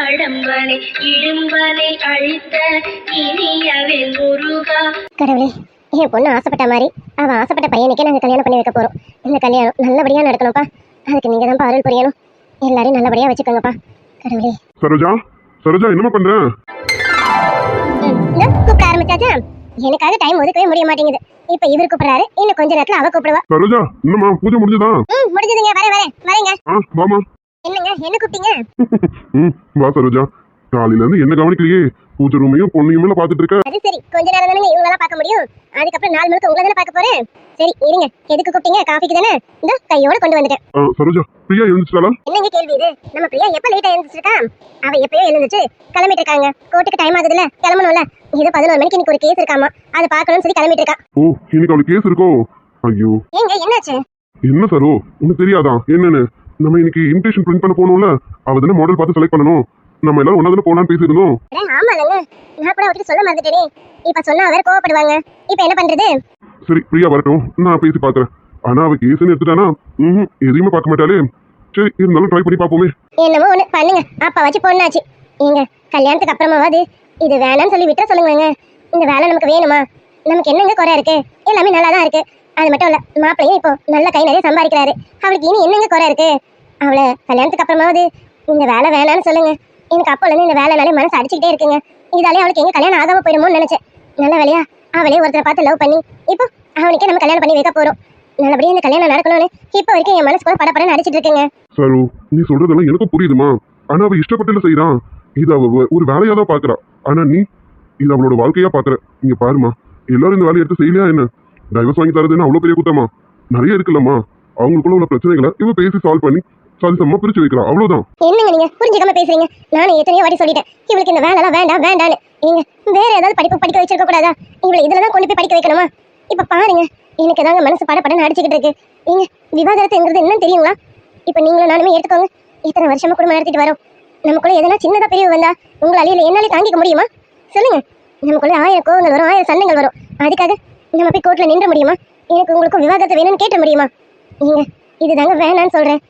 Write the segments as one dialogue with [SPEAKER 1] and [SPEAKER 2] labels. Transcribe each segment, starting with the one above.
[SPEAKER 1] கடம்பனை இடும்பனை அழித்த இனியவன் முருகா.
[SPEAKER 2] கடவுளே என் பொண்ணு ஆசைப்பட்ட மாதிரி அவ ஆசைப்பட்ட பையனுக்கே நாங்கள் கல்யாணம் பண்ணி வைக்க போறோம். இந்த கல்யாணம் நல்லபடியா நடக்கணும்ப்பா. அதுக்கு நீங்க தான் அருள் புரியணும். எல்லாரையும் நல்லபடியா வச்சுக்கோங்கப்பா. கடவுளே.
[SPEAKER 3] சரோஜா சரோஜா என்னம்மா பண்ற?
[SPEAKER 2] கூப்பிட ஆரம்பிச்சாச்சா? எனக்காக டைம் ஒதுக்கவே முடிய மாட்டேங்குது. இப்ப இவர் கூப்பிடுறாரு இன்னும் கொஞ்ச நேரத்துல அவ கூப்பிடுவா.
[SPEAKER 3] சரோஜா என்னம்மா பூஜை முடிஞ்சதா?
[SPEAKER 2] ம் முடிஞ்சதுங்க. வரேன் வரேன். வரேங்க. என்னங்க? என்ன கூப்பிட்டீங்க?
[SPEAKER 3] ம் வா சரோஜா. காலையில இருந்து என்ன கவனிக்கலையே? பூஜை ரூமையும் பொண்ணையும் பாத்துட்டு இருக்க.
[SPEAKER 2] அது சரி கொஞ்ச நேரம் தானே இவங்களெல்லாம் பார்க்க முடியும். அதுக்கப்புறம் நாள் முழுக்க உங்களை தானே பார்க்க போறேன். சரி இருங்க. எதுக்கு கூப்பிட்டீங்க? காஃபிக்கு தானே? இந்த கையோட கொண்டு வந்துட்டேன்.
[SPEAKER 3] சரோஜா பிரியா எழுந்துச்சாலா
[SPEAKER 2] என்னங்க கேள்வி இது? நம்ம பிரியா எப்ப லேட்டா எழுந்துச்சிருக்கா அவ எப்பயோ எழுந்துச்சு. கிளம்பிட்டு இருக்காங்க கோர்ட்டுக்கு டைம் ஆகுதுல கிளம்பணும்ல. இது பதினோரு மணிக்கு இன்னைக்கு ஒரு கேஸ் இருக்காமா? அதை பார்க்கணும்னு சொல்லி கிளம்பிட்டு இருக்கா
[SPEAKER 3] ஓ இன்னைக்கு அவளுக்கு கேஸ் இருக்கோ? ஐயோ.
[SPEAKER 2] ஏங்க என்னாச்சு?
[SPEAKER 3] என்ன சரோ? உனக்கு தெரியாதா? என்னன்னு? நம்ம இன்னைக்கு இன்விடேஷன் பிரிண்ட் பண்ண போனோம்ல அவ தானே மாடல் பார்த்து செலக்ட் பண்ணணும். நம்ம எல்லாரும் ஒன்னா தானே போலான்னு பேசியிருந்தோம்.
[SPEAKER 2] அட, ஆமாலங்க நான் கூட அவர்கிட்ட சொல்ல மறந்துட்டேனே. இப்ப சொன்னா அவர் கோவப்படுவாங்க. இப்ப என்ன பண்றது?
[SPEAKER 3] சரி பிரியா வரட்டும். நான் பேசி பாக்குறேன். ஆனா அவ கேஸ்ன்னு எடுத்துட்டானா? ம் எதையுமே பார்க்க மாட்டாளே. சரி இருந்தாலும் ட்ரை பண்ணி பார்ப்போமே.
[SPEAKER 2] என்னமோ ஒண்ணு பண்ணுங்க. அப்ப வச்சு பொண்ணாச்சு. ஏங்க கல்யாணத்துக்கு அப்புறமாவது இது வேணாம்னு சொல்லி விட்டுற சொல்லுங்க இந்த வேலை நமக்கு வேணுமா? நமக்கு என்னங்க குறை இருக்கு? எல்லாமே நல்லா தான் இருக்கு. அது மட்டும் இல்ல மாப்பிள்ளையும் இப்போ நல்ல கை நிறைய சம்பாதிக்கிறாரு. அவளுக்கு இனி என்னங்க குறை இருக்கு? அவளை கல்யாணத்துக்கு அப்புறமாவது இந்த வேலை வேணான்னு சொல்லுங்க. எனக்கு அப்போலேருந்து இந்த வேலைனாலே மனசு அடிச்சுக்கிட்டே இருக்குங்க. இதாலே அவளுக்கு எங்கே கல்யாணம் ஆகாம போயிடுமோன்னு நினைச்சேன். நல்ல வேலையா அவளே ஒருத்தரை பார்த்து லவ் பண்ணி இப்போ அவனுக்கே நம்ம கல்யாணம் பண்ணி வைக்க போகிறோம் நல்லபடியா இந்த கல்யாணம் நடக்கணும்னு இப்போ வரைக்கும் என் மனசு கூட படப்படன்னு அடிச்சிட்டு இருக்குங்க.
[SPEAKER 3] சரு நீ சொல்றதெல்லாம் எனக்கும் புரியுதுமா? ஆனா அவ இஷ்டப்பட்டு செய்யறான் இது அவ ஒரு வேலையா தான் பாக்குறா. ஆனா நீ இது அவளோட வாழ்க்கையா பாக்குற. இங்க பாருமா எல்லாரும் இந்த வேலையை எடுத்து செய்யலையா என்ன? டைவர்ஸ் வாங்கி தரதுன்னு அவ்வளவு பெரிய குத்தமா நிறைய இருக்குல்லம்மா. அவங்களுக்குள்ள உள்ள பிரச்சனைகளை இவ பேசி சால்வ் பண்ணி சரிசமா பிரிச்சு வைக்கலாம். அவ்வளவுதான்.
[SPEAKER 2] என்னங்க நீங்க? புரிஞ்சுக்காம பேசுறீங்க. நானும் எத்தனையோ வாட்டி சொல்லிட்டேன். இவளுக்கு இந்த வேலைலாம் வேண்டாம் வேண்டான்னு. நீங்க வேற ஏதாவது படிப்பு படிக்க வச்சிருக்க கூடாதா? இவளை இதுலதான் கொண்டு போய் படிக்க வைக்கணுமா? இப்ப பாருங்க. எனக்கு ஏதாங்க மனசு பட படன்னு அடிச்சுக்கிட்டு இருக்கு. நீங்க விவாகரத்துங்கிறது என்னன்னு தெரியுங்களா? இப்ப நீங்களும் நானுமே எடுத்துக்கோங்க. இத்தனை வருஷமா குடும்பம் நடத்திட்டு வரோம். நமக்குள்ள எதனா சின்னதா பிரிவு வந்தா உங்களால இல்ல என்னாலே தாங்கிக்க முடியுமா? சொல்லுங்க. நமக்குள்ள ஆயிரம் கோவங்கள் வரும் ஆயிரம் சண்டைகள் வரும். அதுக்காக நம்ம போய் கோர்ட்ல நின்ற முடியுமா? எனக்கு உங்களுக்கும் விவாகரத்து வேணும்னு கேட்ட முடியுமா? நீங்க இதுதாங்க வேணான்னு சொல்றேன்.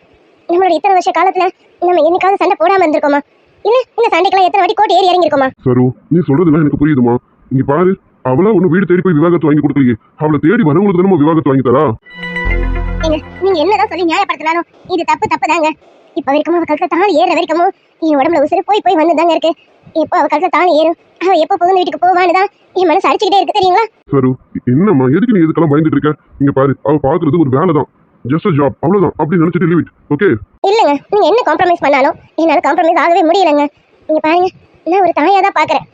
[SPEAKER 2] நம்மளோட இத்தனை வருஷ காலத்துல நம்ம என்னைக்காவது சண்டை போடாம இருந்திருக்கோமா? இல்ல இந்த சண்டைக்கெல்லாம் எத்தனை வாட்டி கோட்டை ஏறி இறங்கிருக்கோமா
[SPEAKER 3] சரு நீ சொல்றதெல்லாம் எனக்கு புரியுதுமா. இங்க பாரு அவளா ஒண்ணு வீடு தேடி போய் விவாகரத்து வாங்கி கொடுக்கலையே. அவளை தேடி வரவங்களுக்கு தானே விவாகரத்து வாங்கி தரா?
[SPEAKER 2] நீங்க என்னதான் சொல்லி நியாயப்படுத்தினாலும் இது தப்பு தப்பு தாங்க. இப்ப வரைக்கும் அவ கழுத்துல தாலி ஏற வரைக்கும் என் உடம்புல உசுறு போய் போய் வந்துதாங்க இருக்கு. எப்போ அவ கழுத்துல தாலி ஏறும்? அவ எப்போ புகுந்த வீட்டுக்கு போவான்னு தான் என் மனசு அடிச்சுக்கிட்டே இருக்கு தெரியுங்களா?
[SPEAKER 3] சரு என்னம்மா எதுக்கு நீ இதுக்கெல்லாம் பயந்துட்டு இருக்க? இங்க பாரு அவ பாக்குறது ஒரு வேலை தான் ஜஸ்ட் ஜாப் அவ்வளவுதான். அப்படி நினைச்சிட்டு லீவ் இட் ஓகே
[SPEAKER 2] இல்லைங்க. நீங்க என்ன காம்ப்ரமைஸ் பண்ணாலும் என்னால காம்ப்ரமைஸ் ஆகவே முடியலங்க. நீங்க பாருங்க. நான் ஒரு தாயா தான் பாக்குறேன்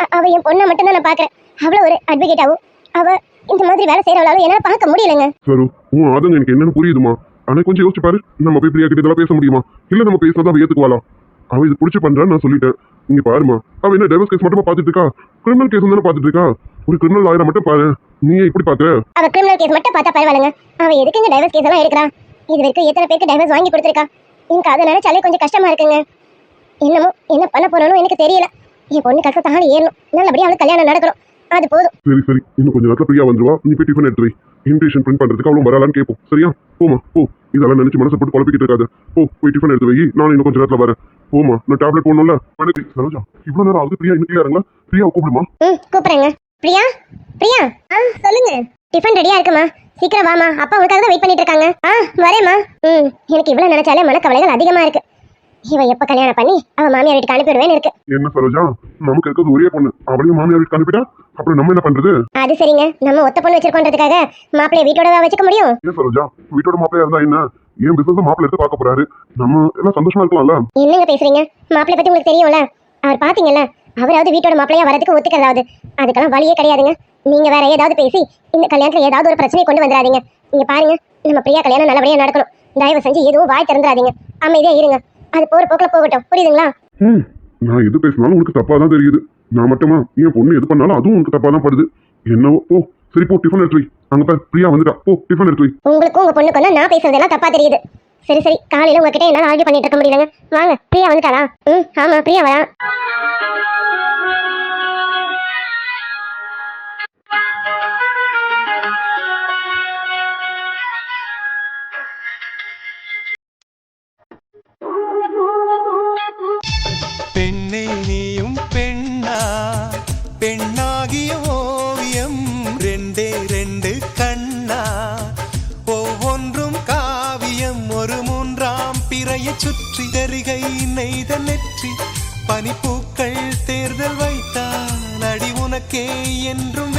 [SPEAKER 2] அ- அவ என் பொண்ணை மட்டும் தான் நான் பாக்குறேன் அவ்வளவு ஒரு அட்வொகேட்டாவும் அவ இந்த மாதிரி வேலை செய்யறவளாலும் என்னால பார்க்க முடியலங்க.
[SPEAKER 3] சரு உன் ஆதங்கம் எனக்கு என்னன்னு புரியுதுமா? ஆனா கொஞ்சம் யோசிச்சு பாரு. நம்ம போய் பிரியா கிட்ட இதெல்லாம் பேச முடியுமா? இல்ல நம்ம பேசினதா அவ ஏத்துக்குவாளா? அவ இது புடிச்சு பண்றான்னு நான் சொல்லிட்டேன். இங்க பாருமா அவ என்ன டைவர்ஸ் கேஸ் மட்டுமா பாத்துட்டு இருக்கா? கிரிமினல் கேஸ் தானே பாத்துட்டு இருக்கா? ஒரு கிரிமினல் ஆயிரம் மட்டும் பாரு. நீ இப்படி பாக்குற
[SPEAKER 2] அவ கிரிமினல் கேஸ் மட்டும் பார்த்தா பரவாயில்லைங்க. அவ எதுக்கு இந்த டைவர்ஸ் கேஸ் எல்லாம் எடுக்கிறா? இது வரைக்கும் எத்தனை பேருக்கு டைவர்ஸ் வாங்கி கொடுத்துருக்கா? எனக்கு அதை நினைச்சாலே கொஞ்சம் கஷ்டமா இருக்குங்க. என்னமோ என்ன பண்ண போறோம்னு எனக்கு தெரியல. என் பொண்ணு கஷ்ட தாலி ஏறணும். நல்லபடியா அவளுக்கு கல்யாணம் நடக்கணும். அது போதும்.
[SPEAKER 3] சரி சரி. இன்னும் கொஞ்சம் நேரத்துல பிரியா வந்துருவா. நீ போய் டிஃபன் எடுத்து இன்விடேஷன் பிரிண்ட் பண்றதுக்கு அவளும் வரலான்னு கேட்போம். சரியா? போமா போ. இதெல்லாம் நினைச்சு மனசை போட்டு குழப்பிக்கிட்டு இருக்காது. போ போய் டிஃபன் எடுத்து வை. நான் இன்னும் கொஞ்சம் நேரத்துல வரேன். போமா நான் டேப்லெட் போடணும்ல? வணக்கம் சரோஜா இவ்வளவு நேரம் ஆகுது பிரியா இன்னும் கிளியாருங்களா பிரியா கூப்பிடுமா?
[SPEAKER 2] ம் கூப்பிடுறேங்க. பிரியா? பிரியா? ஆ சொல்லுங்க. டிஃபன் ரெடியா இருக்குமா? சீக்கிரம் வாமா அப்பா உனக்காக தான் வெயிட் பண்ணிட்டு இருக்காங்க. ஆ வரேம்மா. ம் எனக்கு இவ்வளவு நினைச்சாலே மனக்கவலைகள் அதிகமா இருக்கு. இவ எப்ப கல்யாணம் பண்ணி அவ மாமியார் வீட்டுக்கு அனுப்பிடுவேன்னு இருக்கு.
[SPEAKER 3] என்ன சரோஜா? நமக்கு இருக்கிறது ஒரே பொண்ணு. அவளையும் மாமியார் வீட்டுக்கு அனுப்பிட்டா அப்புறம் நம்ம என்ன பண்றது?
[SPEAKER 2] அது சரிங்க. நம்ம ஒத்த பொண்ணு வச்சிருக்கோன்றதுக்காக மாப்பிள்ளைய வீட்டோட வச்சுக்க முடியும்?
[SPEAKER 3] ஏன் சரோஜா? வீட்டோட மாப்பிளையா இருந்தா என்ன? ஏன் பிசினஸ் மாப்பிள்ள எடுத்து பார்க்க போறாரு? நம்ம எல்லாம் சந்தோஷமா இருக்கலாம்ல?
[SPEAKER 2] என்னங்க பேசுறீங்க? மாப்பிள்ளை பத்தி உங்களுக்கு தெரியும்ல? அவர் பாத்தீங்கல்ல? அவராவது வீட்டோட மாப்பிள்ளையா வரதுக்கு ஒத்துக்கிறதாவது. அதுக்கெல்லாம் வழியே கிடையாதுங்க. நீங்க வேற ஏதாவது பேசி இந்த கல்யாணத்துல ஏதாவது ஒரு பிரச்சனை கொண்டு வந்துடாதீங்க இங்க பாருங்க நம்ம பிரியா கல்யாணம் நல்லபடியா நடக்கணும். தயவு செஞ்சு எதுவும் வாய் திறந்துடாதீங்க அமைதியா இருங்க. அது போற போக்குல போகட்டும். புரியுதுங்களா?
[SPEAKER 3] ம் நான் எது பேசினாலும் உனக்கு தப்பா தான் தெரியுது. நான் மட்டுமா? என் பொண்ணு எது பண்ணாலும் அதுவும் உனக்கு தப்பா தான் படுது. என்னவோ போ. சரி போ டிஃபன் எடுத்து வை. அங்க பாரு பிரியா வந்துட்டா. போ டிஃபன் எடுத்து வை.
[SPEAKER 2] உங்களுக்கும் உங்க பொண்ணுக்கும் தான் நான் பேசுறதெல்லாம் தப்பா தெரியுது. சரி சரி. காலையில உங்ககிட்ட என்னால ஆர்கியூ பண்ணிட்டு இருக்க முடியலங்க. வாங்க பிரியா வந்துட்டாளா? ம் ஆமா பிரியா வரா.
[SPEAKER 4] தரிகை நெய்த நெற்றி. பனிப்பூக்கள் தேர்தல் வைத்தான் அடி உனக்கே என்றும்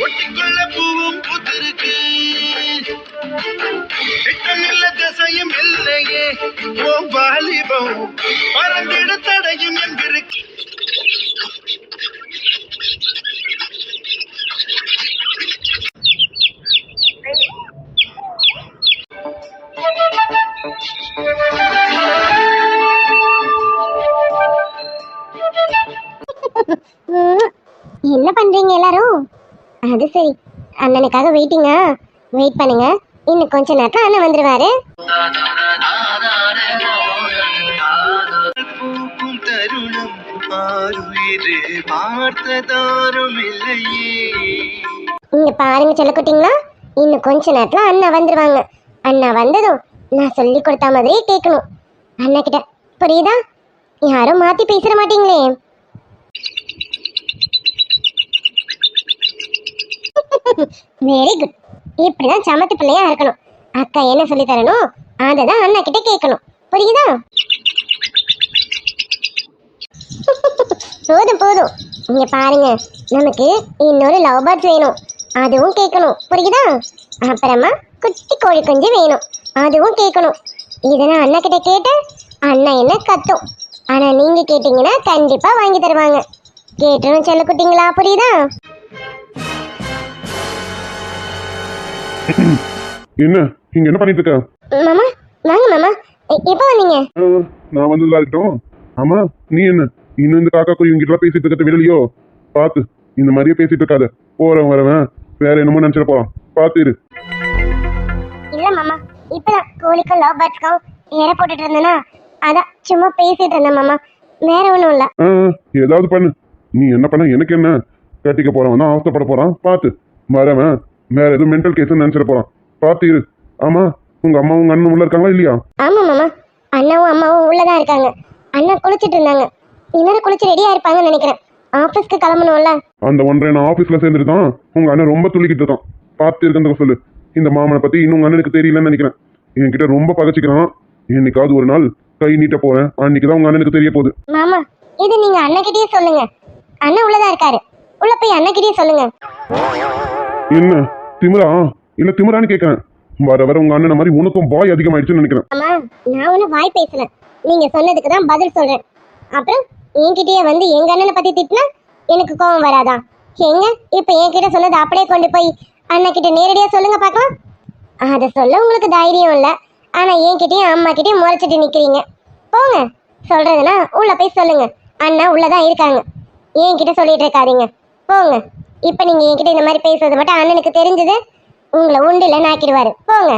[SPEAKER 5] ஒட்டிக்கொள்ள பூவும் பூத்திருக்கு. திட்டம் இல்ல திசையும் இல்லையே. ஓம் வாலிபம் பறந்திட தடையும் எங்கிருக்கு.
[SPEAKER 2] என்ன பண்றீங்க எல்லாரும்? அது சரி. அண்ணனுக்காக வெயிட்டிங்கா வெயிட் பண்ணுங்க. இன்னும் கொஞ்ச நேரத்துல அண்ணன் வந்துருவாரு.
[SPEAKER 5] தருணம் ஆறுயிரு பார்த்ததாரும் இல்லையே.
[SPEAKER 2] இங்க பாருங்க செல்லக்குட்டிங்களா இன்னும் கொஞ்ச நேரத்துல அண்ணா வந்துருவாங்க. அண்ணா வந்ததும் நான் சொல்லி கொடுத்த மாதிரி கேட்கணும். அண்ணா கிட்ட புரியுதா? யாரும் மாற்றி பேசிட மாட்டீங்களே. வெரி குட் இப்படிதான் சமத்து பிள்ளையா இருக்கணும். அக்கா என்ன சொல்லி தரணும் அதை தான் அண்ணா கிட்ட கேட்கணும். புரியுதா? போதும் போதும். இங்க பாருங்க நமக்கு இன்னொரு லவ் பேர்ட்ஸ் வேணும். அதுவும் கேட்கணும். புரியுதா? அப்புறமா குட்டி கோழி குஞ்சு வேணும். அதுவும் கேட்கணும் இதை நான் அண்ணா கிட்ட கேட்டேன் அண்ணா என்ன கத்தும். ஆனா நீங்க கேட்டீங்கன்னா கண்டிப்பா வாங்கி தருவாங்க. கேட்டணும் செல்ல குட்டிங்களா புரியுதா?
[SPEAKER 3] என்ன? இங்க என்ன பண்ணிட்டு இருக்க?
[SPEAKER 2] மாமா வாங்க மாமா. எ- எப்போ வந்தீங்க?
[SPEAKER 3] ஆ, நான் வந்ததா இருக்கட்டும் ஆமா நீ என்ன? இன்னும் இந்த காக்கா குருவி கிட்ட பேசிட்டு இருக்கிறத விடலையோ? பாத்து இந்த மாதிரியே பேசிட்டு இருக்காத. போறவன் வரவன் வேற என்னமோ நினைச்சிட போறான். இரு.
[SPEAKER 2] மாமா இப்பதான் கோழிக்கும் லவ் பேர்ட்ஸ்க்கும் ஏற போட்டுட்டு இருந்தேனா அதான் சும்மா பேசிட்டு இருந்தேன் மாமா. வேற ஒன்றும் இல்ல.
[SPEAKER 3] ஏதாவது பண்ணு. நீ என்ன பண்ண எனக்கு என்ன? கட்டிக்க போறவன் தான் அவஸ்தைப்பட போறான். பாத்து. வரவன் வேற எதுவும் மென்டல் கேஸ் நினைச்சிட போறான். பாத்து இரு. ஆமா உங்க அம்மா உங்க அண்ணன் உள்ள இருக்காங்களா இல்லையா?
[SPEAKER 2] ஆமா மாமா. அண்ணாவும் அம்மாவும் உள்ளதான் இருக்காங்க. அண்ணா குளிச்சிட்டு இருந்தாங்க. இந்நேரம் குளிச்சு ரெடியா இருப்பாங்கன்னு நினைக்கிறேன். ஆபீஸ்க்கு கிளம்பணும்ல.
[SPEAKER 3] அந்த ஒன்றரை நான் ஆஃபீஸ்ல சேர்ந்துட்டு தான் உங்க அண்ணன் ரொம்ப துள்ளிக்கிட்டு இருக்கான். பார்த்து இருக்கிறதுக்கு சொல்லு. இந்த மாமனை பத்தி இன்னும் உங்க அண்ணனுக்கு தெரியலன்னு நினைக்கிறேன். என்கிட்ட ரொம்ப பகச்சிக்கிறான். என்னைக்காவது ஒரு நாள் கை நீட்ட போறேன். அன்னைக்கு தான் உங்க அண்ணனுக்கு தெரிய போகுது.
[SPEAKER 2] மாமா இது நீங்க அண்ணகிட்டயே சொல்லுங்க. அண்ணன் உள்ளதா இருக்காரு. உள்ள போய் அண்ணகிட்டயே சொல்லுங்க.
[SPEAKER 3] என்ன? திமிரா? இல்ல திமிரான்னு கேட்கறேன் வர வர உங்க அண்ணன் மாதிரி உனக்கும் பாய் அதிகமாயிடுச்சுன்னு நினைக்கிறேன்.
[SPEAKER 2] அம்மா நான் ஒன்றும் வாய் பேசல. நீங்க சொன்னதுக்கு தான் பதில் சொல்றேன். அப்புறம் என்கிட்டயே வந்து எங்க அண்ணனை பத்தி திட்டினா எனக்கு கோவம் வராதா? எங்க? இப்ப என்கிட்ட சொன்னது அப்படியே கொண்டு போய் அண்ணன் கிட்ட நேரடியா சொல்லுங்க பார்க்கலாம். அதை சொல்ல உங்களுக்கு தைரியம் இல்ல. ஆனா என்கிட்டயும் அம்மா கிட்டயும் முறைச்சிட்டு நிக்கிறீங்க. போங்க. சொல்றதுன்னா உள்ள போய் சொல்லுங்க. அண்ணா உள்ளதான் இருக்காங்க. என்கிட்ட சொல்லிட்டு இருக்காதீங்க. போங்க. இப்ப நீங்க என்கிட்ட இந்த மாதிரி பேசுறது மட்டும் அண்ணனுக்கு தெரிஞ்சது உங்களை உண்டில நாக்கிடுவாரு. போங்க.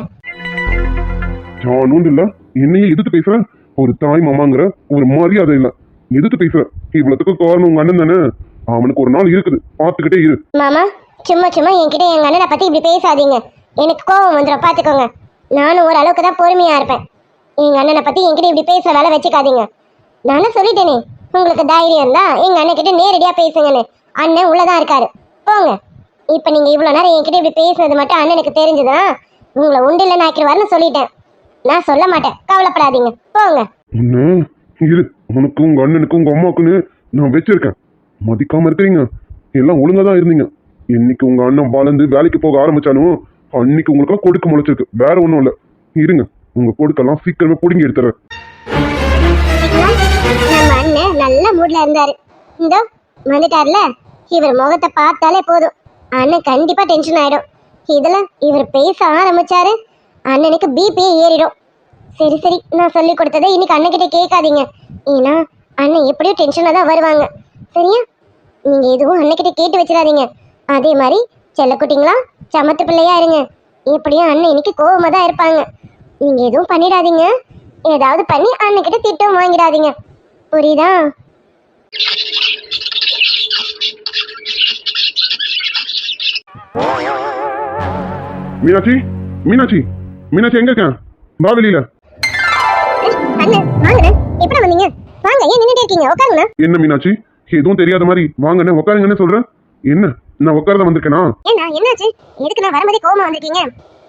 [SPEAKER 3] நான் இல்ல. என்னையே எதிர்த்து பேசுற ஒரு தாய் மாமாங்கிற ஒரு மரியாதை இல்ல. எதிர்த்து பேசுற இவ்வளவுக்கு காரணம் உங்க அண்ணன் தானே? அவனுக்கு ஒரு நாள் இருக்குது. பார்த்துக்கிட்டே இரு.
[SPEAKER 2] மாமா சும்மா சும்மா என்கிட்ட எங்க அண்ணனை பத்தி இப்படி பேசாதீங்க. எனக்கு கோவம் வந்துடும் பார்த்துக்கோங்க நானும் ஓரளவுக்கு தான் பொறுமையாக இருப்பேன். எங்கள் அண்ணனை பற்றி என்கிட்ட இப்படி பேசுகிற வேலை வச்சுக்காதீங்க. நானும் சொல்லிட்டேனே. உங்களுக்கு தைரியம் இருந்தால் எங்கள் அண்ணன் நேரடியாக பேசுங்கன்னு. அண்ணன் உள்ளதான் இருக்காரு. போங்க. இப்போ நீங்கள் இவ்வளோ நேரம் என்கிட்ட இப்படி பேசுனது மட்டும் அண்ணனுக்கு தெரிஞ்சுதான் உங்களை உண்டு உண்டில நாக்கிடுவாருன்னு சொல்லிட்டேன். நான் சொல்ல மாட்டேன். கவலைப்படாதீங்க. போங்க.
[SPEAKER 3] இரு. உனக்கும் உங்க அண்ணனுக்கும் உங்க அம்மாவுக்குன்னு நான் வச்சிருக்கேன். மதிக்காம இருக்கிறீங்க. எல்லாம் ஒழுங்கா தான் இருந்தீங்க. இன்னைக்கு உங்க அண்ணன் வளர்ந்து வேலைக்கு போக ஆரம்பிச்சானோ அன்னைக்கு உங்களுக்கு கொடுக்க முளைச்சிருக்கு. வேற ஒன்றும் இல்லை. இருங்க. உங்க கொடுக்கெல்லாம் சீக்கிரமே பிடுங்கி எடுத்துறேன்.
[SPEAKER 2] நம்ம அண்ணன் நல்ல மூட்ல இருந்தாரு. இந்த வந்துட்டார்ல? இவர் முகத்தை பார்த்தாலே போதும். அண்ணன் கண்டிப்பா டென்ஷன் ஆயிடும். இதுல இவர் பேச ஆரம்பிச்சாரு. அண்ணனுக்கு பிபி ஏறிடும். சரி சரி. நான் சொல்லி கொடுத்ததை இன்னைக்கு அண்ணன்கிட்ட கேட்காதீங்க. ஏன்னா அண்ணன் எப்படியும் டென்ஷனாக தான் வருவாங்க. சரியா? நீங்கள் எதுவும் அண்ணன்கிட்ட கேட்டு வச்சிடாதீங்க. அதே மாதிரி செல்லக்குட்டிங்களா சமத்து பிள்ளையா இருங்க. எப்படியும் அண்ணன் இன்னைக்கு கோவமா தான் இருப்பாங்க. நீங்க எதுவும் பண்ணிடாதீங்க. ஏதாவது பண்ணி அண்ணன்கிட்ட திட்டம் வாங்கிடாதீங்க. புரியுதா?
[SPEAKER 3] மீனாட்சி மீனாட்சி மீனாட்சி எங்க இருக்கேன்? வா வெளியில.
[SPEAKER 2] அண்ணன் எப்படி வந்தீங்க? வாங்க ஏன் நின்றுட்டு இருக்கீங்க? உட்காருங்கண்ணா.
[SPEAKER 3] என்ன மீனாட்சி? எதுவும் தெரியாத மாதிரி. வாங்கண்ணே உட்காருங்கன்னு சொல்றேன். என்ன? நான் உட்காரத வந்திருக்கேனா
[SPEAKER 2] ஏண்ணா என்னாச்சு? எதுக்கு நான் வரும்போதே கோவமா வந்திருக்கீங்க?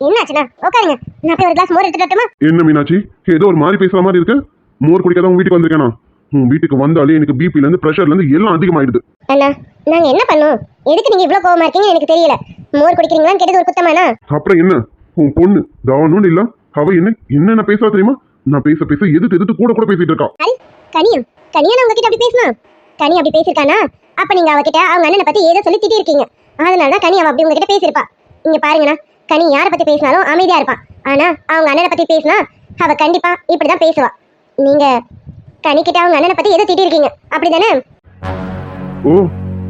[SPEAKER 2] என்னாச்சுண்ணா? உட்காருங்க. நான் போய் ஒரு கிளாஸ் மோர் எடுத்துட்டு வரட்டுமா?
[SPEAKER 3] என்ன மீனாட்சி? ஏதோ ஒரு மாதிரி பேசுற மாதிரி இருக்கு. மோர் குடிக்காத உன் வீட்டுக்கு வந்திருக்கேனா? உன் வீட்டுக்கு வந்தாலே எனக்கு பிபில இருந்து பிரஷர்ல இருந்து எல்லாம் அதிகமாயிடுது.
[SPEAKER 2] அண்ணா நாங்க என்ன பண்ணோம்? எதுக்கு நீங்க இவ்வளவு கோவமா இருக்கீங்க எனக்கு தெரியல. மோர் குடிக்கிறீங்களான்னு கேட்டது ஒரு குத்தமாண்ணா
[SPEAKER 3] அப்புறம் என்ன? உன் பொண்ணு தாவணும் இல்ல? அவ என்ன என்னென்ன பேசுறா தெரியுமா? நான் பேச பேச எதிர்த்து எதிர்த்து கூட கூட பேசிட்டு இருக்கா.
[SPEAKER 2] கனியா கனியா நான் உங்ககிட்ட அப்படி பேசினா கனி அப்படி பேசியிருக்கானா? அப்ப நீங்க அவகிட்ட அவங்க அண்ணனை பத்தி ஏதோ சொல்லி திட்டி இருக்கீங்க அதனால தான் கனி அவ அப்படி உங்ககிட்ட பேசியிருப்பா. இங்க பாருங்கண்ணா கனி யாரை பத்தி பேசினாலும் அமைதியா இருப்பா. ஆனா அவங்க அண்ணனை பத்தி பேசினா அவ கண்டிப்பா இப்படிதான் பேசுவா. நீங்க கனிக்கிட்ட அவங்க அண்ணனை பத்தி ஏதோ திட்டி இருக்கீங்க அப்படிதானே?
[SPEAKER 3] ஓ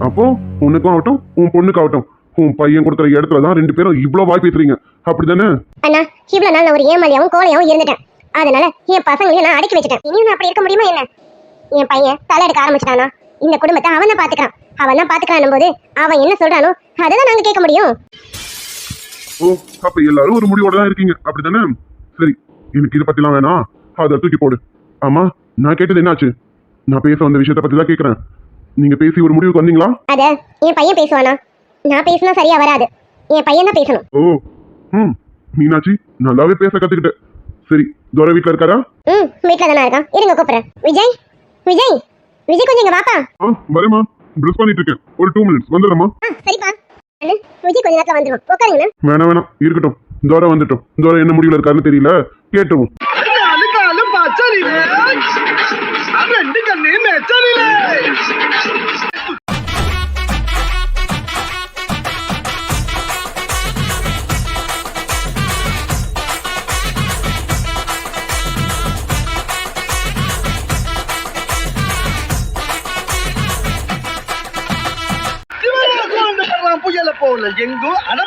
[SPEAKER 3] அப்போ உனக்கும் ஆகட்டும் உன் பொண்ணுக்கு ஆகட்டும். உன் பையன் கொடுக்குற இடத்துல தான் ரெண்டு பேரும் இவ்வளவு வாய் பேசுறீங்க. அப்படிதானே?
[SPEAKER 2] அண்ணா இவ்வளவு நாள் நான் ஒரு ஏமாலியாவும் கோலையாவும் இருந்துட்டேன். அதனால என் பசங்களையும் நான் அடக்கி வச்சுட்டேன். இனியும் நான் அப்படி இருக்க முடியுமா என்ன? என் பையன் தலை எடுக்க ஆரம்பிச்சிட்டானா. இந்த குடும்பத்தை அவன் தான் பாத்துக்கிறான். அவன் தான் பாத்துக்கிறான் போது அவன் என்ன சொல்றானோ அதை தான் நாங்க கேட்க முடியும்.
[SPEAKER 3] ஓ அப்ப எல்லாரும் ஒரு முடிவோட தான் இருக்கீங்க. அப்படிதானே சரி எனக்கு இதை பத்திலாம் வேணாம். அதை தூக்கி போடு. ஆமா நான் கேட்டது என்னாச்சு? நான் பேச வந்த விஷயத்தை பத்தி தான் கேட்கறேன். நீங்க பேசி ஒரு முடிவுக்கு வந்தீங்களா?
[SPEAKER 2] அத என் பையன் பேசுவானா? நான் பேசினா சரியா வராது. என் பையன் தான் பேசணும்.
[SPEAKER 3] ஓ ம் மீனாட்சி நல்லாவே பேச கத்துக்கிட்ட. சரி துரை வீட்ல இருக்காரா?
[SPEAKER 2] ம் வீட்டில் தானே இருக்கான். இருங்க கூப்பிடுறேன். விஜய் விஜய்! விஜய் கொஞ்சம் இங்க வாப்பா.
[SPEAKER 3] ஆ வரேம்மா. ப்ரெஸ் பண்ணிட்டு இருக்கேன் ஒரு டூ மினிட்ஸ் வந்துடுறேம்மா.
[SPEAKER 2] ஆ சரிப்பா. அண்ணா விஜய் கொஞ்ச நேரத்தில் வந்துடும் உட்காருங்கண்ணா
[SPEAKER 3] வேணாம் வேணாம் இருக்கட்டும். துரை வந்துட்டோம். துரை என்ன முடிவுல இருக்காருன்னு தெரியல. கேட்டுருவோம்.
[SPEAKER 5] அட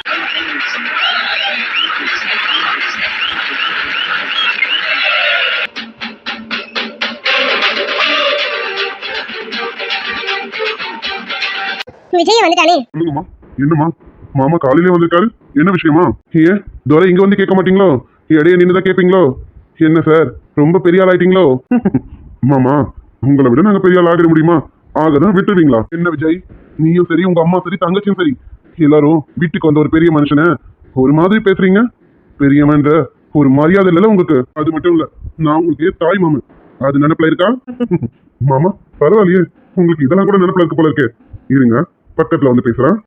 [SPEAKER 2] விஜய் வந்துட்டானே.
[SPEAKER 3] சொல்லுங்கம்மா என்னம்மா? மாமா காலையிலே வந்திருக்காரு. என்ன விஷயமா? ஏன் துரை இங்க வந்து கேட்க மாட்டீங்களோ? இடையே நின்று தான் கேட்பீங்களோ? என்ன சார் ரொம்ப பெரிய ஆள் ஆயிட்டீங்களோ? மாமா உங்களை விட நாங்க பெரிய ஆள் ஆகிட முடியுமா? ஆகதான் விட்டுருவீங்களா? என்ன விஜய்? நீயும் சரி உங்க அம்மா சரி தங்கச்சியும் சரி. எல்லாரும் வீட்டுக்கு வந்த ஒரு பெரிய மனுஷனை ஒரு மாதிரி பேசுறீங்க? பெரியவன்ற ஒரு மரியாதை இல்லைல்ல உங்களுக்கு? அது மட்டும் இல்ல நான் உங்களுக்கு தாய் மாமன். அது நினைப்புல இருக்கா? மாமா பரவாயில்லையே. உங்களுக்கு இதெல்லாம் கூட நினைப்புல இருக்கு போல இருக்கு. இருங்க பக்கத்துல வந்து பேசுறேன்.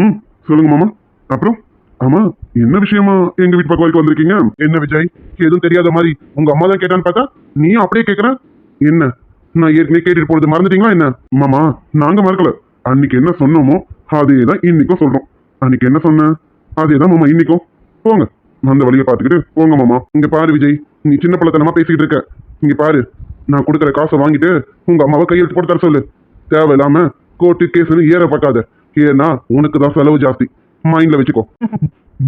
[SPEAKER 3] ம் சொல்லுங்க மாமா. அப்புறம்? ஆமா என்ன விஷயமா எங்க வீட்டு பக்கம் வரைக்கும் வந்திருக்கீங்க? என்ன விஜய்? எதுவும் தெரியாத மாதிரி உங்க அம்மா தான் கேட்டான்னு பார்த்தா நீயும் அப்படியே கேக்குற? என்ன? நான் ஏற்கனவே கேட்டுட்டு போறது மறந்துட்டீங்களா என்ன? மாமா நாங்க மறக்கல. அன்னைக்கு என்ன சொன்னோமோ அதே தான் இன்னைக்கும் சொல்றோம். அன்னைக்கு என்ன சொன்ன? அதே தான் மாமா இன்னைக்கும். போங்க. அந்த வழியை பார்த்துக்கிட்டு போங்க மாமா. இங்க பாரு விஜய் நீ சின்ன பழத்தனமா பேசிக்கிட்டு இருக்க. இங்க பாரு நான் கொடுக்குற காசை வாங்கிட்டு உங்க அம்மாவை கையெழுத்து போட்டு தர சொல்லு. தேவையில்லாம கோர்ட்டு கேஸ்னு ஏற பார்க்காத ஏன்னா உனக்கு தான் செலவு ஜாஸ்தி. மைண்ட்ல வச்சுக்கோ.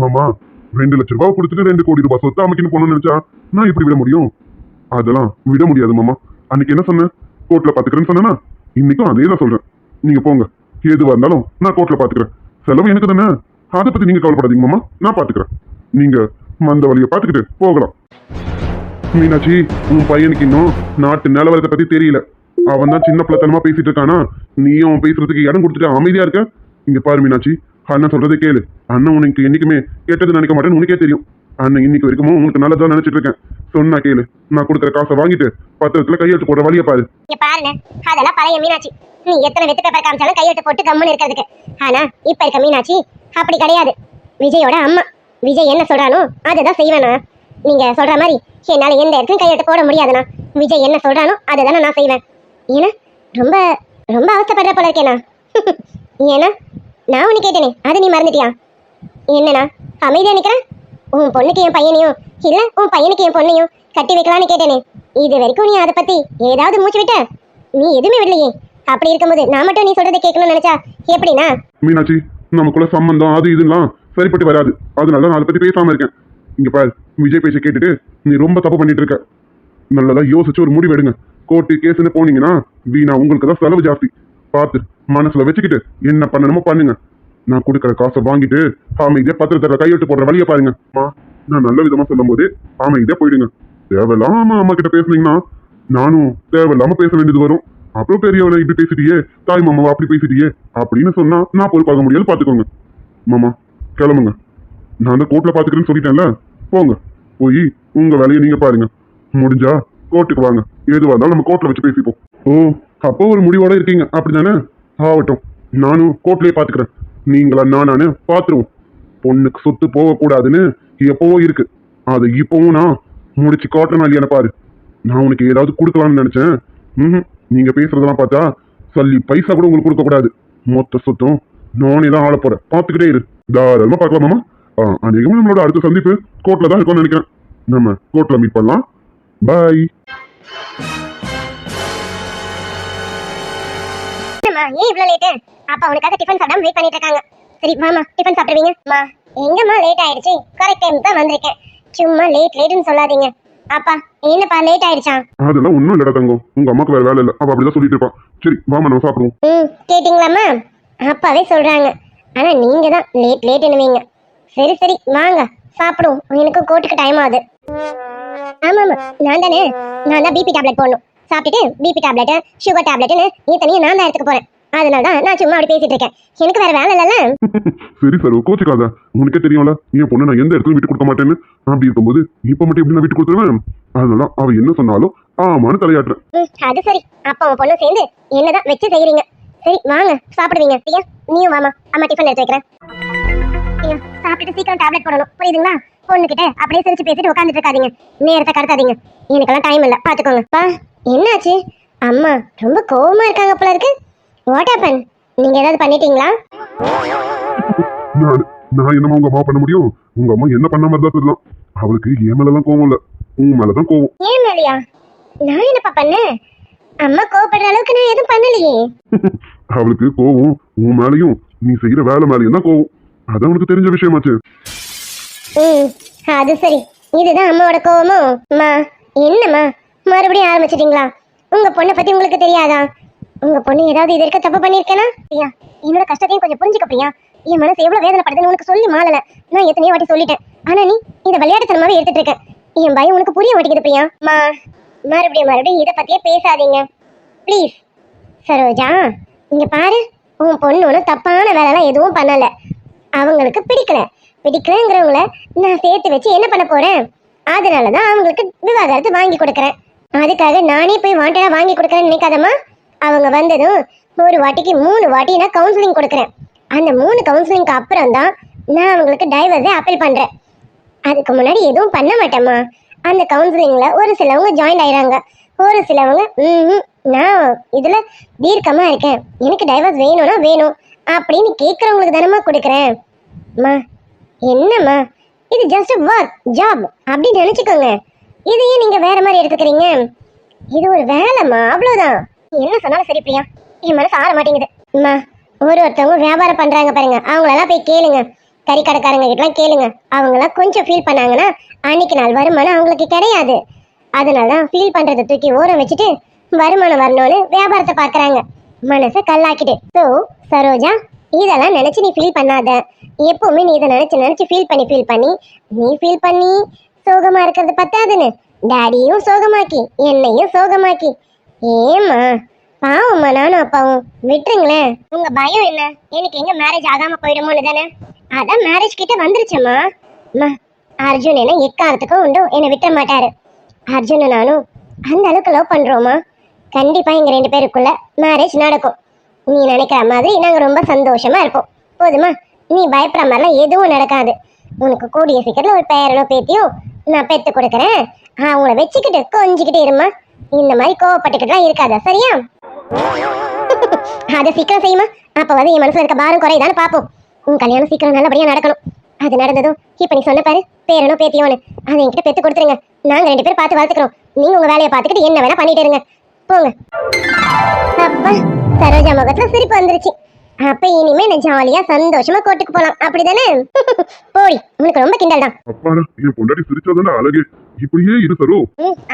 [SPEAKER 3] மாமா ரெண்டு லட்ச ரூபாய் கொடுத்துட்டு ரெண்டு கோடி ரூபாய் சொத்து அமைக்கணும் போகணும்னு நினைச்சா நான் இப்படி விட முடியும்? அதெல்லாம் விட முடியாது மாமா. அன்னைக்கு என்ன சொன்னேன்? கோர்ட்ல பாத்துக்கிறேன்னு சொன்னேன்னா இன்னைக்கும் அதே தான் சொல்றேன். நீங்க போங்க. எதுவா இருந்தாலும் நான் கோர்ட்ல பாத்துக்கிறேன். செலவு எனக்கு தானே? அதை பத்தி நீங்க கவலைப்படாதீங்க மாமா. நான் பாத்துக்கிறேன். நீங்க மந்த வழியை பாத்துக்கிட்டு போகலாம். மீனாட்சி உன் பையனுக்கு இன்னும் நாட்டு நிலவரத்தை பத்தி தெரியல. அவன் தான் சின்ன பிள்ளைத்தனமா பேசிட்டு இருக்கானா? நீயும் அவன் பேசுறதுக்கு இடம் கொடுத்துட்டு அமைதியா இருக்க? இங்கே பாரு மீனாட்சி அண்ணன் சொல்றதை கேளு. அண்ணன் உனக்கு என்னைக்குமே கேட்டது நினைக்க மாட்டேன்னு உனக்கே தெரியும். அண்ணன் இன்னைக்கு வரைக்கும் உனக்கு நல்லதா நினைச்சிட்டு இருக்கேன். சொன்னா கேளு. நான் கொடுக்குற காசை வாங்கிட்டு பத்திரத்துல கையெழுத்து போடுற வழியை பாரு.
[SPEAKER 2] பாருங்க அதெல்லாம் பழைய மீனாட்சி. நீ எத்தனை வெத்து பேப்பர் காமிச்சாலும் கையெழுத்து போட்டு கம்முன்னு இருக்கிறதுக்கு. ஆனா இப்ப இருக்க மீனாட்சி அப்படி கிடையாது. விஜயோட அம்மா. விஜய் என்ன சொல்றானோ அதுதான் செய்வேனா நீங்க சொல்ற மாதிரி என்னால எந்த இடத்துலையும் கையெழுத்து போட முடியாதுண்ணா. விஜய் என்ன சொல்றானோ அதை தானே நான் செய்வேன். ஏன்னா ரொம்ப ரொம்ப அவஸ்தைப்படுற போல இருக்கேனா ஏன்னா நான் ஒன்று கேட்டேனே. அது நீ மறந்துட்டியா? என்னண்ணா அமைதியாக நிற்கிறேன் உன் பொண்ணுக்கு என் பையனையும் இல்லை உன் பையனுக்கு என் பொண்ணையும் கட்டி வைக்கலான்னு கேட்டேனே. இது வரைக்கும் நீ அதை பற்றி ஏதாவது மூச்சு விட்ட? நீ எதுவுமே விடலையே. அப்படி இருக்கும்போது நான் மட்டும் நீ சொல்றதை கேட்கணும்னு நினைச்சா எப்படின்னா
[SPEAKER 3] மீனாட்சி நமக்குள்ள சம்பந்தம் அது இதுலாம் சரிப்பட்டு வராது. அதனால நான் அதை பத்தி பேசாம இருக்கேன். இங்க பாரு விஜய் பேச்சை கேட்டுட்டு நீ ரொம்ப தப்பு பண்ணிட்டு இருக்க. நல்லதா யோசிச்சு ஒரு முடிவு எடுங்க. கோர்ட்டு கேஸ்ன்னு போனீங்கன்னா வீணா உங்களுக்கு தான் செலவு ஜாஸ்தி. பார்த்து மனசுல வச்சுக்கிட்டு என்ன பண்ணணுமோ பண்ணுங்க. நான் கொடுக்குற காசை வாங்கிட்டு அமைதியா பத்திரத்தை கையெழுத்து போடுற வழியை பாருங்க. அம்மா, நான் நல்ல விதமா சொல்லும் போது அமைதியா போயிடுங்க. தேவையில்லாம அம்மா கிட்ட பேசுனீங்கன்னா நானும் தேவையில்லாம பேச வேண்டியது வரும். அப்புறம் பெரியவளை இப்படி பேசிட்டியே தாய் மாமாவை அப்படி பேசிட்டியே அப்படின்னு சொன்னா நான் பொறுப்பாக முடியாது பாத்துக்கோங்க. மாமா கிளம்புங்க. நான் அந்த கோர்ட்ல பாத்துக்கிறேன்னு சொல்லிட்டேன்ல போங்க. போய் உங்க வேலையை நீங்க பாருங்க. முடிஞ்சா கோர்ட்டுக்கு வாங்க. எதுவாக இருந்தாலும் நம்ம கோர்ட்ல வச்சு பேசிப்போம். ஓ அப்போ ஒரு முடிவோட இருக்கீங்க. அப்படிதானே ஆகட்டும் நானும் கோர்ட்லயே பாத்துக்கிறேன். நீங்களா நானானு பாத்துருவோம். பொண்ணுக்கு சொத்து போகக்கூடாதுன்னு எப்பவோ இருக்கு? அது இப்பவும் நான் முடிச்சு காட்டுறேன் இல்லையான பாரு. நான் உனக்கு ஏதாவது கொடுக்கலாம்னு நினைச்சேன். ம் நீங்க பேசுறதெல்லாம் பார்த்தா சல்லி பைசா கூட உங்களுக்கு கொடுக்கக்கூடாது மொத்த சொத்தும் நானே தான் ஆள போறேன். பார்த்துக்கிட்டே இரு. தாராளமா பார்க்கலாமாமா ஆ, அநேகமா நம்மளோட அடுத்த சந்திப்பு கோர்ட்ல தான் இருக்கும்னு நினைக்கிறேன். நம்ம கோர்ட்ல மீட் பண்ணலாம். பாய்
[SPEAKER 2] என்னம்மா ஏன் இவ்வளவு லேட்டு அப்பா உனக்காக டிஃபன் சாப்பிடாம வெயிட் பண்ணிட்டு இருக்காங்க. சரி வாமா டிஃபன் சாப்பிடுவீங்க? மா எங்கம்மா லேட் ஆயிடுச்சு? கரெக்ட் டைம் தான் வந்திருக்கேன். சும்மா லேட் லேட்னு சொல்லாதீங்க. அப்பா என்னப்பா லேட் ஆயிடுச்சா?
[SPEAKER 3] அதெல்லாம் ஒன்றும் இல்லடா தங்கம். உங்க அம்மாக்கு வேற வேலை இல்லை. அவ அப்படிதான் சொல்லிட்டு இருப்பான் சரி வாமா நம்ம சாப்பிடுவோம்.
[SPEAKER 2] ம் கேட்டிங்களாம்மா அப்பாவே சொல்றாங்க. ஆனா நீங்க தான் லேட் லேட்னுவீங்க சரி சரி வாங்க சாப்பிடுவோம். எனக்கு கோர்ட்டுக்கு டைம் ஆகுது. ஆமா ஆமா நான் தானே நான் தான் பிபி டேப்லெட் போடணும். சாப்பிட்டுட்டு பிபி டேப்லெட் சுகர் டேப்லெட்னு இத்தனையும் நான் தான் எடுத்துக்க போறேன். அதனால தான் நான் சும்மா அப்படி பேசிட்டு இருக்கேன். எனக்கு வேற வேலை இல்லைல்ல?
[SPEAKER 3] சரி சார் கோச்சிக்காத. உனக்கே தெரியும்ல என் பொண்ணு நான் எந்த இடத்துலயும் விட்டு கொடுக்க மாட்டேன்னு. அப்படி இருக்கும்போது இப்ப மட்டும் எப்படி நான் விட்டு கொடுத்துருவேன்? அதனால அவ என்ன சொன்னாலும் ஆமான்னு தலையாட்டுறேன்.
[SPEAKER 2] அது சரி. அப்பா உன் பொண்ணு சேர்ந்து என்னதான் வச்சு செய்யறீங்க? சரி வாங்க சாப்பிடுவீங்க. ஐயா நீயும் வாமா அம்மா டிஃபன் எடுத்து வைக்கிறேன். சாப்பிட்டுட்டு சீக்கிரம் டேப்லெட் போடணும். புரியுதுங்களா? பொண்ணுகிட்ட அப்படியே சிரிச்சு பேசிட்டு உட்காந்துட்டு இருக்காதீங்க. நேரத்தை கடத்தாதீங்க. எனக்கெல்லாம் டைம் இல்ல. பாத்துக்கோங்க. பா என்னாச்சு? அம்மா ரொம்ப கோவமா இருக்காங்க போல இருக்கு. வாட் ஹேப்பன் நீங்க ஏதாவது பண்ணிட்டீங்களா?
[SPEAKER 3] நான் என்னமா உங்க அம்மா பண்ண முடியும்? உங்க அம்மா என்ன பண்ண மாதிரி தான் சொல்லலாம் அவளுக்கு என் மேலலாம் கோவம் இல்ல. உன் மேலதான் கோவம்.
[SPEAKER 2] ஏன் மேலியா? நான் என்னப்பா பண்ணேன்? அம்மா கோவப்படுற அளவுக்கு நான் எதுவும் பண்ணலையே.
[SPEAKER 3] அவளுக்கு கோவம் உன் மேலயும் நீ செய்யற வேலை மேலயும் தான் கோவம். அதான் உனக்கு தெரிஞ்ச விஷயமாச்சு.
[SPEAKER 2] ம் அது சரி. இதுதான் அம்மாவோட கோவமோ? அம்மா என்னம்மா? மறுபடியும் ஆரம்பிச்சிட்டீங்களா? உங்க பொண்ணை பத்தி உங்களுக்கு தெரியாதா? உங்க பொண்ணு ஏதாவது இது இருக்க தப்பு பண்ணிருக்கேனா பிரியா என்னோட கஷ்டத்தையும் கொஞ்சம் புரிஞ்சுக்க பிரியா. என் மனசு எவ்வளவு வேதனைப்படுதுன்னு உனக்கு சொல்லி மாளல. நான் எத்தனையோ வாட்டி சொல்லிட்டேன். ஆனா நீ இதை விளையாட்டுத்தனமாவே எடுத்துட்டு இருக்க. என் பயம் உனக்கு புரிய மாட்டேங்குது பிரியா. அம்மா மறுபடியும் மறுபடியும் இதை பத்தியே பேசாதீங்க. ப்ளீஸ் சரோஜா இங்க பாரு. உன் பொண்ணு ஒன்றும் தப்பான வேலைலாம் எதுவும் பண்ணல. அவங்களுக்கு பிடிக்கல. பிடிக்கலங்கிறவங்கள நான் சேர்த்து வச்சு என்ன பண்ண போறேன்? அதனால தான் அவங்களுக்கு விவாகரத்து வாங்கி கொடுக்குறேன். அதுக்காக நானே போய் வாண்டடாக வாங்கி கொடுக்குறேன்னு நினைக்காதம்மா. அவங்க வந்ததும் ஒரு வாட்டிக்கு மூணு வாட்டி நான் கவுன்சிலிங் கொடுக்குறேன். அந்த மூணு கவுன்சிலிங்க்கு அப்புறம் தான் நான் அவங்களுக்கு டைவர்ஸை அப்பீல் பண்றேன். அதுக்கு முன்னாடி எதுவும் பண்ண மாட்டேம்மா. அந்த கவுன்சிலிங்ல ஒரு சிலவங்க ஜாயின் ஆயிறாங்க. ஒரு சிலவங்க ம் நான் இதுல தீர்க்கமாக இருக்கேன். எனக்கு டைவர்ஸ் வேணும்னா வேணும். அப்படின்னு கேட்கறவங்களுக்கு தானம்மா கொடுக்குறேன். அம்மா என்னம்மா? இது ஜஸ்ட் ஒர்க் ஜாப் அப்படின்னு நினைச்சுக்கோங்க இதையே நீங்க வேற மாதிரி எடுத்துக்கிறீங்க. இது ஒரு வேலைம்மா அவ்வளவுதான். நீ என்ன சொன்னாலும் சரி பிரியா. என் மனசு ஆற மாட்டேங்குது. அம்மா ஒரு ஒருத்தவங்க வியாபாரம் பண்றாங்க பாருங்க. அவங்களெல்லாம் போய் கேளுங்க. கறி கடைக்காரங்க கிட்டலாம் கேளுங்க. அவங்களாம் கொஞ்சம் ஃபீல் பண்ணாங்கன்னா அன்னைக்கு நாள் வருமானம் அவங்களுக்கு கிடையாது. அதனால தான் ஃபீல் பண்றதை தூக்கி ஓரம் வச்சுட்டு வருமானம் வரணும்னு வியாபாரத்தை பார்க்குறாங்க. மனசை கல்லாக்கிட்டு. ஸோ சரோஜா இதெல்லாம் நினைச்சு நீ ஃபீல் பண்ணாத. எப்பவுமே நீ இதை நினைச்சு நினைச்சு ஃபீல் பண்ணி ஃபீல் பண்ணி நீ ஃபீல் பண்ணி சோகமா இருக்கிறது பத்தாதுன்னு. டேடியும் சோகமாக்கி என்னையும் சோகமாக்கி. ஏம்மா பாவம்மா நானும் அப்பாவும். விட்டுருங்களேன். உங்க பயம் என்ன? எனக்கு எங்க மேரேஜ் ஆகாம போயிடுமோன்னு தானே? அதான் மேரேஜ் கிட்ட வந்துருச்சம்மா. அம்மா அர்ஜுன் என்ன எக்காரத்துக்கும் உண்டு என்னை விட்ட மாட்டாரு. அர்ஜுன நானும் அந்த அளவுக்கு லவ் பண்றோமா கண்டிப்பா எங்கள் ரெண்டு பேருக்குள்ள மேரேஜ் நடக்கும். நீ நினைக்கிற மாதிரி நாங்க ரொம்ப சந்தோஷமா இருப்போம். போதுமா? நீ பயப்படுற மாதிரிலாம் எதுவும் நடக்காது. உனக்கு கூடிய சீக்கிரத்தில் ஒரு பேரனோ பேத்தியோ நான் பெத்து கொடுக்குறேன். அவங்கள வச்சுக்கிட்டு கொஞ்சிக்கிட்டு இருமா இந்த மாதிரி கோவப்பட்டுக்கிட்டுலாம் இருக்காத சரியா? அதை சீக்கிரம் செய்யுமா அப்ப வந்து என் மனசில் இருக்க பாரம் குறையுதான்னு பாப்போம் உன் கல்யாணம் சீக்கிரம் நல்லபடியா நடக்கணும். அது நடந்ததும் இப்போ நீ சொன்ன பாரு பேரனோ பேத்தியோன்னு. அதை என்கிட்ட பெத்து கொடுத்துருங்க. நாங்க ரெண்டு பேரும் பார்த்து வளர்த்துக்கிறோம். நீங்க உங்க வேலையை பார்த்துக்கிட்டு என்ன வேலை பண்ணிட்டு இருங்க. போங்க. அப்பா. சரோஜா முகத்துல சிரிப்பு வந்துருச்சு. அப்ப இனிமே நான் ஜாலியா சந்தோஷமா கோட்டுக்கு போலாம். அப்படிதானே? போடி உனக்கு ரொம்ப கிண்டல் தான்.
[SPEAKER 3] அப்பாடா என் பொண்டாட்டி சிரிச்சாதானே அழகு. இப்படியே இரு சரோ.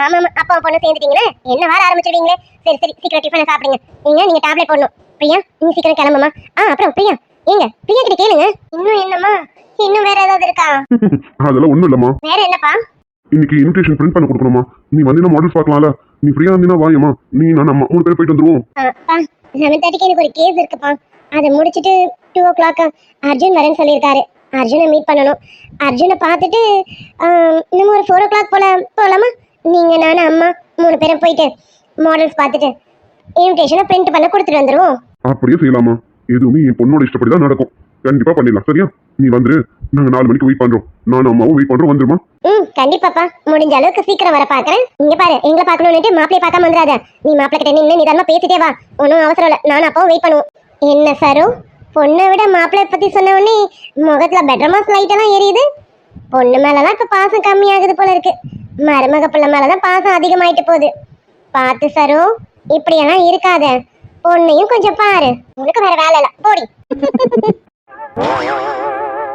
[SPEAKER 2] ஆமா ஆமா அப்பா பொண்ணு சேர்ந்துட்டீங்களே என்ன வேற ஆரம்பிச்சிடுவீங்களே? சரி சரி சீக்கிரம் டிஃபனை சாப்பிடுங்க. நீங்க நீங்க டேப்லெட் போடணும். பிரியா நீ சீக்கிரம் கிளம்புமா ஆ அப்புறம் பிரியா ஏங்க பிரியா கிட்ட கேளுங்க. இன்னும் என்னம்மா? இன்னும் வேற ஏதாவது இருக்கா?
[SPEAKER 3] அதெல்லாம் ஒண்ணும் இல்லம்மா.
[SPEAKER 2] வேற என்னப்பா?
[SPEAKER 3] இன்னைக்கு இன்விடேஷன் பிரிண்ட் பண்ண கொடுக்கணுமா? நீ வந்தீங்கன்னா மாடல்ஸ் பார்க்கலாம்ல. நீ ஃப்ரீயா இருந்தீங்கன்னா வாயம்மா. நீ நான் அம்மா மூணு பேர் போயிட்டு வந்துருவோம்.
[SPEAKER 2] லெவன் தேர்ட்டிக்கு எனக்கு ஒரு கேஸ் இருக்குப்பா. அதை முடிச்சுட்டு டூ ஓ கிளாக் அர்ஜுன் வரேன்னு சொல்லியிருக்காரு. அர்ஜுனை மீட் பண்ணணும். அர்ஜுனை பார்த்துட்டு இன்னும் ஒரு ஃபோர் ஓ கிளாக் போல போகலாமா நீங்கள் நான் அம்மா மூணு பேரும் போயிட்டு மாடல்ஸ் பார்த்துட்டு இன்விடேஷனை பிரிண்ட் பண்ண கொடுத்துட்டு வந்துடுவோம்
[SPEAKER 3] அப்படியே செய்யலாமா? எதுவுமே என் பொண்ணோட இஷ்டப்படி தான் நடக்கும். கண்டிப்பாக பண்ணிடலாம். சரியா? நீ வந்துரு நாங்க நாலு மணிக்கு வெயிட் பண்றோம். நானும் அம்மாவும் வெயிட் பண்றோம். வந்துருமா?
[SPEAKER 2] ம் கண்டிப்பாப்பா. முடிஞ்ச அளவுக்கு சீக்கிரம் வர பாக்குறேன். இங்க பாரு எங்களை பாக்கணும்னு மாப்பிளைய பார்க்காம வந்துடாத நீ மாப்பிளை கிட்ட நின்று நிதானமா பேசிட்டே வா. ஒன்றும் அவசரம் இல்லை. நானும் அப்பாவும் வெயிட் பண்ணுவோம். என்ன சரு? பொண்ணை விட மாப்பிளை பத்தி சொன்ன உடனே முகத்துல பெட்ரமாஸ் லைட் எல்லாம் எரியுது. பொண்ணு மேலதான் இப்ப பாசம் கம்மியாகுது போல இருக்கு. மருமக பிள்ளை மேலதான் பாசம் அதிகமாயிட்டு போகுது. பார்த்து சரு இப்படியெல்லாம் இருக்காத. பொண்ணையும் கொஞ்சம் பாரு. உனக்கு வேற வேலை இல்லை. போடி. Oh,